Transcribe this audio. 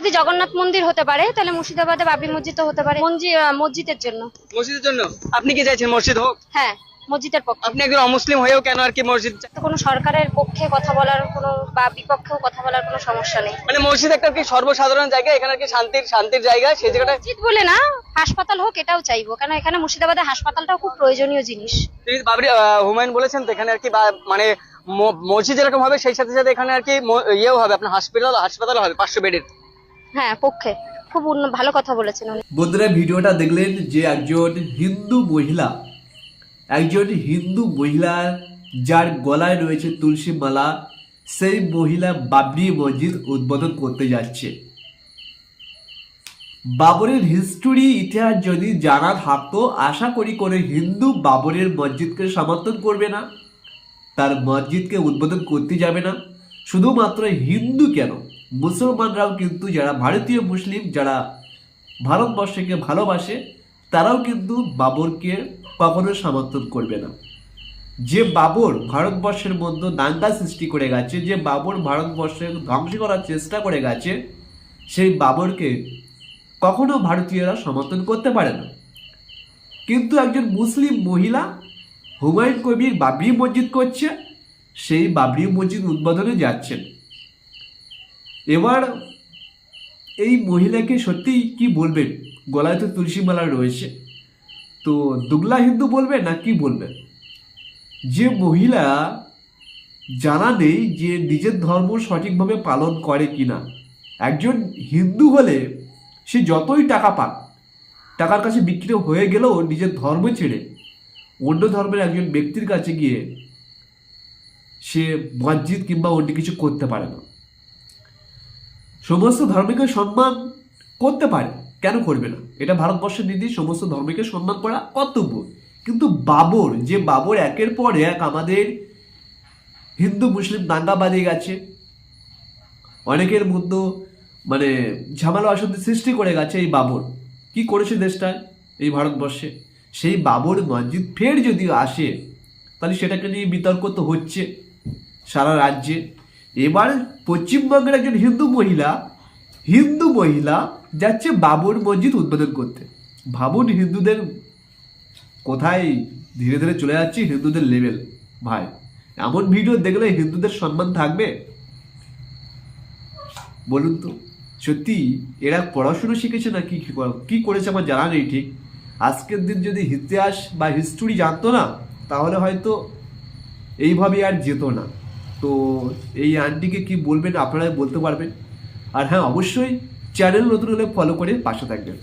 যদি জগন্নাথ মন্দির হতে পারে তাহলে মুর্শিদাবাদে বাবরি মসজিদও হতে পারে মসজিদের জন্য। মসজিদের জন্য? আপনি কি চাইছেন মসজিদ হোক? হ্যাঁ মসজিদের পক্ষে। আপনি একজন অমুসলিম হয়েও কেন আর কি মসজিদ? কোনো সরকারের পক্ষে কথা বলার কোনো বা বিপক্ষেও কথা বলার কোনো সমস্যা নেই। মানে মসজিদ একটা কি সর্বসাধারণ জায়গা? এখানে আর কি শান্তির শান্তির জায়গা? সেই জায়গাটা মসজিদ বলে না হাসপাতাল হোক এটাও চাইব। কারণ এখানে মুর্শিদাবাদে হাসপাতালটাও খুব প্রয়োজনীয় জিনিস। বাবরি হুমায়ুন বলেছেন তো এখানে আর কি মানে মসজিদ যেরকম হবে সেই সাথে সাথে এখানে আর কি ইয়েও হবে আপনার হসপিটাল হাসপাতাল হবে পাঁচশো বেডের। হ্যাঁ পক্ষে। খুব ভালো কথা বলেছেন উনি। বন্ধুরা, ভিডিওটা দেখলেন যে একজন হিন্দু মহিলা, একজন হিন্দু মহিলা যার গলায় রয়েছে তুলসী মালা, সেই মহিলা বাবরি মসজিদ উদ্বোধন করতে যাচ্ছে। বাবরের হিস্টোরি ইতিহাস যদি জানা থাকতো, আশা করি করে হিন্দু বাবরের মসজিদকে সমর্থন করবে না, তার মসজিদকে উদ্বোধন করতে যাবে না। শুধুমাত্র হিন্দু কেন? মুসলমানরাও কিন্তু যারা ভারতীয় মুসলিম, যারা ভারতবর্ষকে ভালোবাসে, তারাও কিন্তু বাবরকে কখনো সমর্থন করবে না। যে বাবর ভারতবর্ষের মধ্যে দাঙ্গা সৃষ্টি করে গেছে, যে বাবর ভারতবর্ষে ধ্বংস করার চেষ্টা করে গেছে, সেই বাবরকে কখনো ভারতীয়রা সমর্থন করতে পারে না। কিন্তু একজন মুসলিম মহিলা হুমায়ুন কবির বাবরি মসজিদ করছে, সেই বাবরি মসজিদ উদ্বোধনে যাচ্ছেন। এবার এই মহিলাকে সত্যি কি বলবেন গলায় তো তুলসী মালা রয়েছে। তো দুগলা হিন্দু বলবে না কি বলবে? যে মহিলা জানা নেই যে নিজের ধর্ম সঠিকভাবে পালন করে কি না একজন হিন্দু হলে সে যতই টাকা পাক, টাকার কাছে বিক্রি হয়ে গেলেও নিজের ধর্ম ছেড়ে অন্য ধর্মের একজন ব্যক্তির কাছে গিয়ে সে মসজিদ কিংবা অন্য কিছু করতে পারে না। সমস্ত ধর্মকে সম্মান করতে পারে, কেন করবে না? এটা ভারতবর্ষের নীতি, সমস্ত ধর্মকে সম্মান করা কর্তব্য। কিন্তু বাবর, যে বাবর একের পর এক আমাদের হিন্দু, মুসলিম দাঙ্গা বাঁধিয়ে গেছে, অনেকের মধ্যে মানে ঝামেলা অশান্তি সৃষ্টি করে গেছে এই বাবর। কি করেছে দেশটায় এই ভারতবর্ষে? সেই বাবর মসজিদ ফের যদি আসে, তাহলে সেটাকে নিয়ে বিতর্ক তো হচ্ছে সারা রাজ্যে। এবার পশ্চিমবঙ্গের একজন হিন্দু মহিলা হিন্দু মহিলা যাচ্ছে বাবর মসজিদ উদ্বোধন করতে। ভাবুন হিন্দুদের কোথায় ধীরে ধীরে চলে যাচ্ছে হিন্দুদের লেভেল ভাই, এমন ভিডিও দেখলে হিন্দুদের সম্মান থাকবে? বলুন তো, সত্যি এরা পড়াশুনো শিখেছে না কি কি কর- কি করেছে আমার জানা নেই ঠিক। আজকের দিন যদি ইতিহাস বা হিস্টোরি জানতো না, তাহলে হয়তো এইভাবে আর যেত না। তো এই আন্টিকে কি বলবেন, আপনারাই বলতে পারবেন। আর হ্যাঁ অবশ্যই চ্যানেল নতুন হলে ফলো করে পাশে থাকবেন।